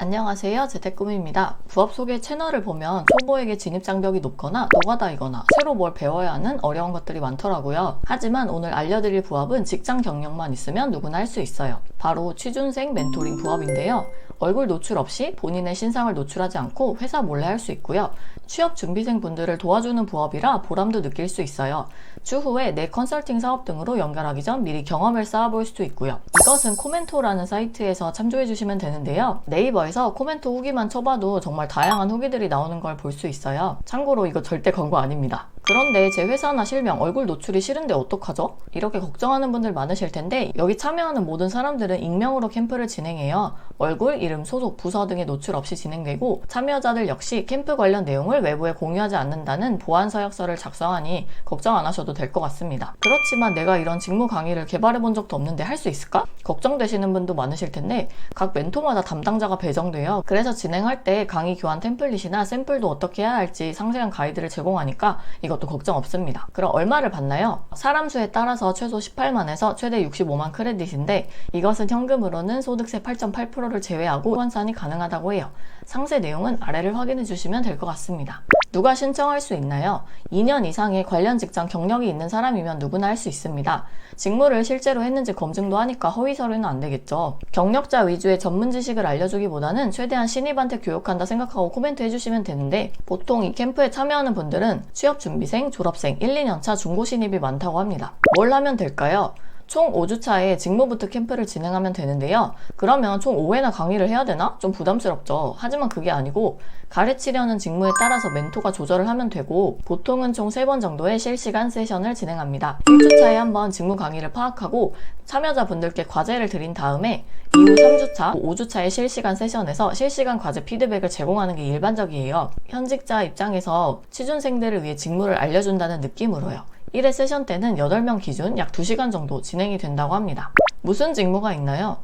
안녕하세요. 재택꿈입니다. 부업 소개 채널을 보면 초보에게 진입 장벽이 높거나 노가다이거나 새로 뭘 배워야 하는 어려운 것들이 많더라고요. 하지만 오늘 알려드릴 부업은 직장 경력만 있으면 누구나 할 수 있어요. 바로 취준생 멘토링 부업인데요. 얼굴 노출 없이 본인의 신상을 노출하지 않고 회사 몰래 할 수 있고요. 취업 준비생 분들을 도와주는 부업이라 보람도 느낄 수 있어요. 추후에 내 컨설팅 사업 등으로 연결하기 전 미리 경험을 쌓아볼 수도 있고요. 이것은 코멘토라는 사이트에서 참조해 주시면 되는데요. 네이버에서 코멘토 후기만 쳐봐도 정말 다양한 후기들이 나오는 걸 볼 수 있어요. 참고로 이거 절대 광고 아닙니다. 그런데 제 회사나 실명, 얼굴 노출이 싫은데 어떡하죠? 이렇게 걱정하는 분들 많으실 텐데 여기 참여하는 모든 사람들은 익명으로 캠프를 진행해요. 얼굴, 이름, 소속, 부서 등의 노출 없이 진행되고 참여자들 역시 캠프 관련 내용을 외부에 공유하지 않는다는 보안 서약서를 작성하니 걱정 안 하셔도 될 것 같습니다. 그렇지만 내가 이런 직무 강의를 개발해 본 적도 없는데 할 수 있을까? 걱정되시는 분도 많으실 텐데 각 멘토마다 담당자가 배정돼요. 그래서 진행할 때 강의 교환 템플릿이나 샘플도 어떻게 해야 할지 상세한 가이드를 제공하니까 이것도 걱정 없습니다. 그럼 얼마를 받나요? 사람 수에 따라서 최소 18만에서 최대 65만 크레딧인데 이것은 현금으로는 소득세 8.8%를 제외하고 환산이 가능하다고 해요. 상세 내용은 아래를 확인해 주시면 될 것 같습니다. 누가 신청할 수 있나요? 2년 이상의 관련 직장 경력이 있는 사람이면 누구나 할 수 있습니다. 직무를 실제로 했는지 검증도 하니까 허위 서류는 안 되겠죠. 경력자 위주의 전문 지식을 알려주기보다는 최대한 신입한테 교육한다 생각하고 코멘트 해주시면 되는데 보통 이 캠프에 참여하는 분들은 취업 준비생, 졸업생, 1, 2년차 중고 신입이 많다고 합니다. 뭘 하면 될까요? 총 5주차에 직무부터 캠프를 진행하면 되는데요. 그러면 총 5회나 강의를 해야 되나? 좀 부담스럽죠. 하지만 그게 아니고 가르치려는 직무에 따라서 멘토가 조절을 하면 되고 보통은 총 3번 정도의 실시간 세션을 진행합니다. 1주차에 한번 직무 강의를 파악하고 참여자분들께 과제를 드린 다음에 이후 3주차, 5주차의 실시간 세션에서 실시간 과제 피드백을 제공하는 게 일반적이에요. 현직자 입장에서 취준생들을 위해 직무를 알려준다는 느낌으로요. 1회 세션 때는 8명 기준 약 2시간 정도 진행이 된다고 합니다. 무슨 직무가 있나요?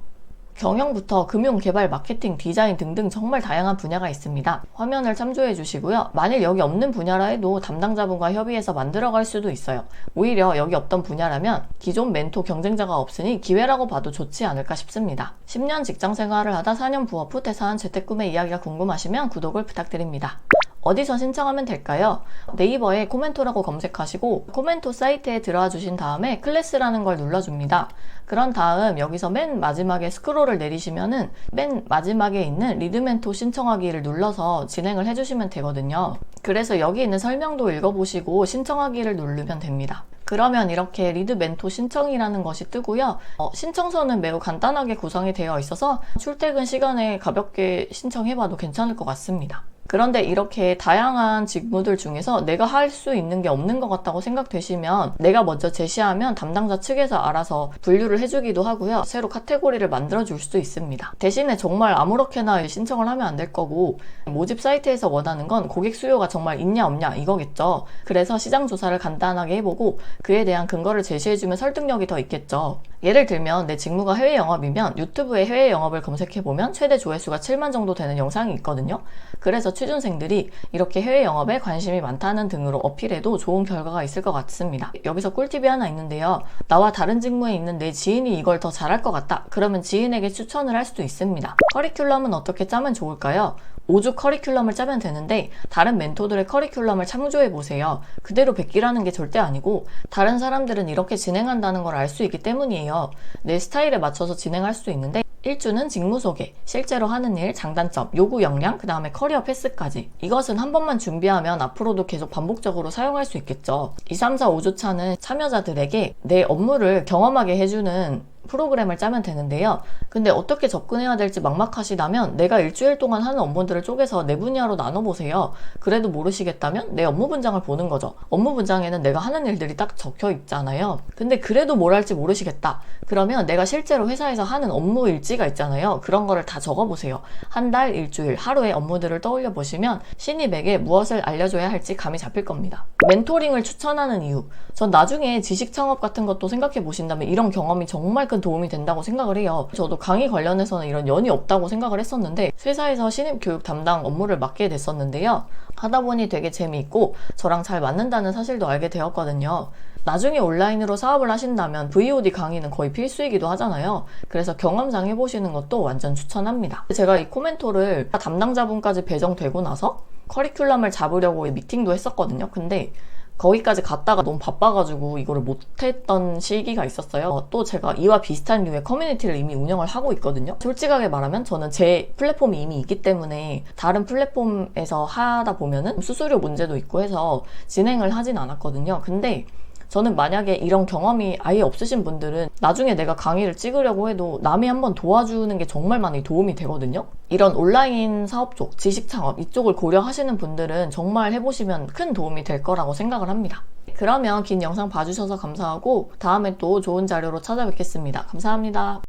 경영부터 금융, 개발, 마케팅, 디자인 등등 정말 다양한 분야가 있습니다. 화면을 참조해 주시고요. 만일 여기 없는 분야라 해도 담당자분과 협의해서 만들어 갈 수도 있어요. 오히려 여기 없던 분야라면 기존 멘토 경쟁자가 없으니 기회라고 봐도 좋지 않을까 싶습니다. 10년 직장 생활을 하다 4년 부업 후 퇴사한 재택꿈의 이야기가 궁금하시면 구독을 부탁드립니다. 어디서 신청하면 될까요? 네이버에 코멘토라고 검색하시고 코멘토 사이트에 들어와 주신 다음에 클래스라는 걸 눌러줍니다. 그런 다음 여기서 맨 마지막에 스크롤을 내리시면은 맨 마지막에 있는 리드멘토 신청하기를 눌러서 진행을 해주시면 되거든요. 그래서 여기 있는 설명도 읽어보시고 신청하기를 누르면 됩니다. 그러면 이렇게 리드 멘토 신청이라는 것이 뜨고요. 어, 신청서는 매우 간단하게 구성이 되어 있어서 출퇴근 시간에 가볍게 신청해봐도 괜찮을 것 같습니다. 그런데 이렇게 다양한 직무들 중에서 내가 할 수 있는 게 없는 것 같다고 생각되시면 내가 먼저 제시하면 담당자 측에서 알아서 분류를 해주기도 하고요. 새로 카테고리를 만들어 줄 수도 있습니다. 대신에 정말 아무렇게나 신청을 하면 안 될 거고 모집 사이트에서 원하는 건 고객 수요가 정말 있냐 없냐 이거겠죠. 그래서 시장 조사를 간단하게 해보고 그에 대한 근거를 제시해주면 설득력이 더 있겠죠. 예를 들면 내 직무가 해외 영업이면 유튜브에 해외 영업을 검색해보면 최대 조회수가 7만 정도 되는 영상이 있거든요. 그래서 취준생들이 이렇게 해외 영업에 관심이 많다는 등으로 어필해도 좋은 결과가 있을 것 같습니다. 여기서 꿀팁이 하나 있는데요. 나와 다른 직무에 있는 내 지인이 이걸 더 잘할 것 같다. 그러면 지인에게 추천을 할 수도 있습니다. 커리큘럼은 어떻게 짜면 좋을까요? 5주 커리큘럼을 짜면 되는데 다른 멘토들의 커리큘럼을 참조해 보세요. 그대로 베끼라는 게 절대 아니고 다른 사람들은 이렇게 진행한다는 걸 알 수 있기 때문이에요. 내 스타일에 맞춰서 진행할 수도 있는데 1주는 직무 소개, 실제로 하는 일, 장단점, 요구 역량, 그 다음에 커리어 패스까지. 이것은 한 번만 준비하면 앞으로도 계속 반복적으로 사용할 수 있겠죠. 2, 3, 4, 5주 차는 참여자들에게 내 업무를 경험하게 해주는 프로그램을 짜면 되는데요. 근데 어떻게 접근해야 될지 막막하시다면 내가 일주일 동안 하는 업무들을 쪼개서 네 분야로 나눠보세요. 그래도 모르시겠다면 내 업무 분장을 보는 거죠. 업무 분장에는 내가 하는 일들이 딱 적혀 있잖아요. 근데 그래도 뭘 할지 모르시겠다. 그러면 내가 실제로 회사에서 하는 업무 일지가 있잖아요. 그런 거를 다 적어보세요. 한 달, 일주일, 하루의 업무들을 떠올려 보시면 신입에게 무엇을 알려줘야 할지 감이 잡힐 겁니다. 멘토링을 추천하는 이유. 전 나중에 지식 창업 같은 것도 생각해 보신다면 이런 경험이 정말 큰 도움이 된다고 생각을 해요. 저도 강의 관련해서는 이런 연이 없다고 생각을 했었는데 회사에서 신입 교육 담당 업무를 맡게 됐었는데요. 하다 보니 되게 재미있고 저랑 잘 맞는다는 사실도 알게 되었거든요. 나중에 온라인으로 사업을 하신다면 VOD 강의는 거의 필수이기도 하잖아요. 그래서 경험상 해보시는 것도 완전 추천합니다. 제가 이 코멘토를 담당자분까지 배정되고 나서 커리큘럼을 잡으려고 미팅도 했었거든요. 근데 거기까지 갔다가 너무 바빠가지고 이거를 못했던 시기가 있었어요. 어, 또 제가 이와 비슷한 류의 커뮤니티를 이미 운영을 하고 있거든요. 솔직하게 말하면 저는 제 플랫폼이 이미 있기 때문에 다른 플랫폼에서 하다 보면은 수수료 문제도 있고 해서 진행을 하진 않았거든요. 근데 저는 만약에 이런 경험이 아예 없으신 분들은 나중에 내가 강의를 찍으려고 해도 남이 한번 도와주는 게 정말 많이 도움이 되거든요. 이런 온라인 사업 쪽, 지식 창업 이쪽을 고려하시는 분들은 정말 해보시면 큰 도움이 될 거라고 생각을 합니다. 그러면 긴 영상 봐주셔서 감사하고 다음에 또 좋은 자료로 찾아뵙겠습니다. 감사합니다.